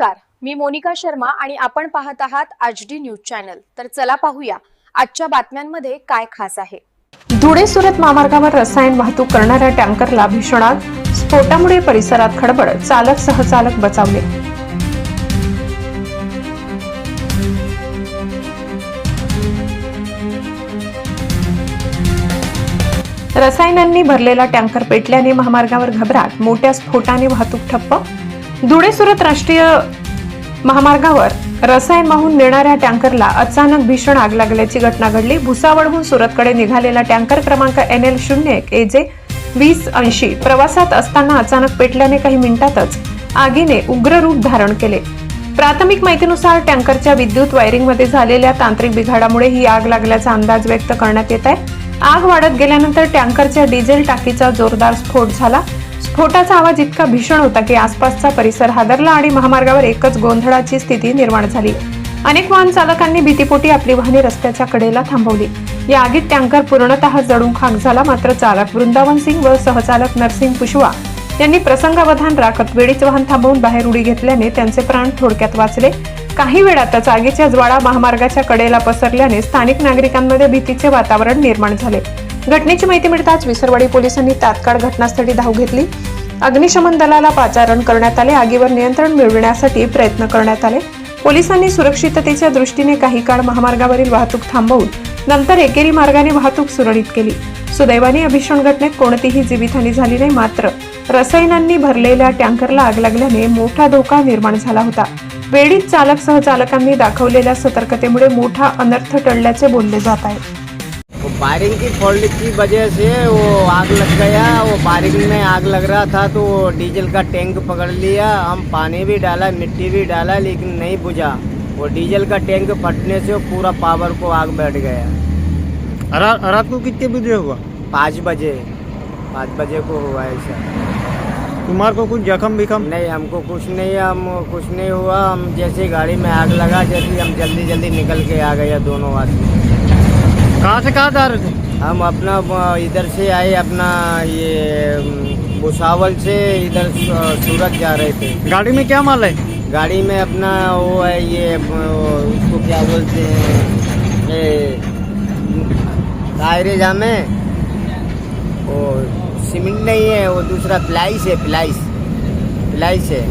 नमस्कार. मी मोनिका शर्मा आणि आपण पाहत आहात आज डी न्यूज चॅनल. तर चला पाहूया आजच्या बातम्यांमध्ये काय खास आहे. धुळे सुरत महामार्गावर रसायन वाहतूक करणाऱ्या टँकरला भीषण आग. स्फोटामुळे परिसरात खडबड. चालक सहचालक बचावले. रसायनांनी भरलेला टँकर पेटल्याने महामार्गावर घबराट. मोठ्या स्फोटाने वाहतूक ठप्प. धुळे सुरत राष्ट्रीय महामार्गावर रसायन वाहून नेणाऱ्या टँकरला अचानक भीषण आग लागल्याची घटना घडली. भुसावळहून सुरतकडे निघालेला टँकर क्रमांक एन एल शून्य एक ए जे वीस ऐंशी प्रवासात असताना अचानक पेटल्याने काही मिनिटातच आगीने उग्र रूप धारण केले. प्राथमिक माहितीनुसार टँकरच्या विद्युत वायरिंगमध्ये झालेल्या तांत्रिक बिघाडामुळे ही आग लागल्याचा अंदाज व्यक्त करण्यात येत आहे. आग वाढत गेल्यानंतर टँकरच्या डिझेल टाकीचा जोरदार स्फोट झाला. स्फोटाचा आवाज इतका भीषण होता की आसपासचा परिसर हादरला आणि महामार्गावर एकच गोंधळाची स्थिती निर्माण झाली. अनेक वाहन चालकांनी भीतीपोटी आपली वाहने रस्त्याच्या कडेला थांबवली. या आगीत टँकर पूर्णतः जळून खाक झाला. मात्र चालक वृंदावन सिंग व सहचालक नरसिंग कुशवा यांनी प्रसंगावधान राखत वेळीच वाहन थांबवून बाहेर उडी घेतल्याने त्यांचे प्राण थोडक्यात वाचले. काही वेळातच आगीच्या ज्वाळा महामार्गाच्या कडेला पसरल्याने स्थानिक नागरिकांमध्ये भीतीचे वातावरण निर्माण झाले. घटनेची माहिती मिळताच विसरवाडी पोलिसांनी तात्काळ घटनास्थळी धाव घेतली. अग्निशमन दलाला पाचारण करण्यात आले. आगीवर नियंत्रण मिळविण्यासाठी प्रयत्न करण्यात आले. पोलिसांनी सुरक्षिततेच्या दृष्टीने काही काळ महामार्गावरील वाहतूक थांबवून नंतर एकेरी मार्गाने वाहतूक सुरळीत केली. सुदैवाने या भीषण घटनेत कोणतीही जीवितहानी झाली नाही. मात्र रसायनांनी भरलेल्या टँकरला आग लागल्याने मोठा धोका निर्माण झाला होता. वेळीच चालक सहचालकांनी दाखवलेल्या सतर्कतेमुळे मोठा अनर्थ टळल्याचे बोलले जात आहे. वो वायरिंग की फॉल्ट की वजह से वो आग लग गया वो वायरिंग में आग लग रहा था तो वो डीजल का टैंक पकड़ लिया हम पानी भी डाला मिट्टी भी डाला लेकिन नहीं बुझा। वो डीजल का टैंक फटने से वो पूरा पावर को आग बैठ गया। रात रात को कितने बजे हुआ? पाँच बजे। पाँच बजे को हुआ ऐसा तुम्हारे को कुछ जख्म विखम? नहीं हमको कुछ नहीं हम कुछ नहीं हुआ। हम जैसे गाड़ी में आग लगा जैसे हम जल्दी जल्दी निकल के आ गए दोनों आदमी। कहाँ से कहाँ जा रहे थे? हम अपना इधर से आए अपना ये भुसावल से इधर सूरत जा रहे थे। गाड़ी में क्या माल है? गाड़ी में अपना वो है ये उसको क्या बोलते हैं ये टायरे जामे वो सीमेंट नहीं है वो दूसरा प्लाइस है प्लाइस प्लाइस है।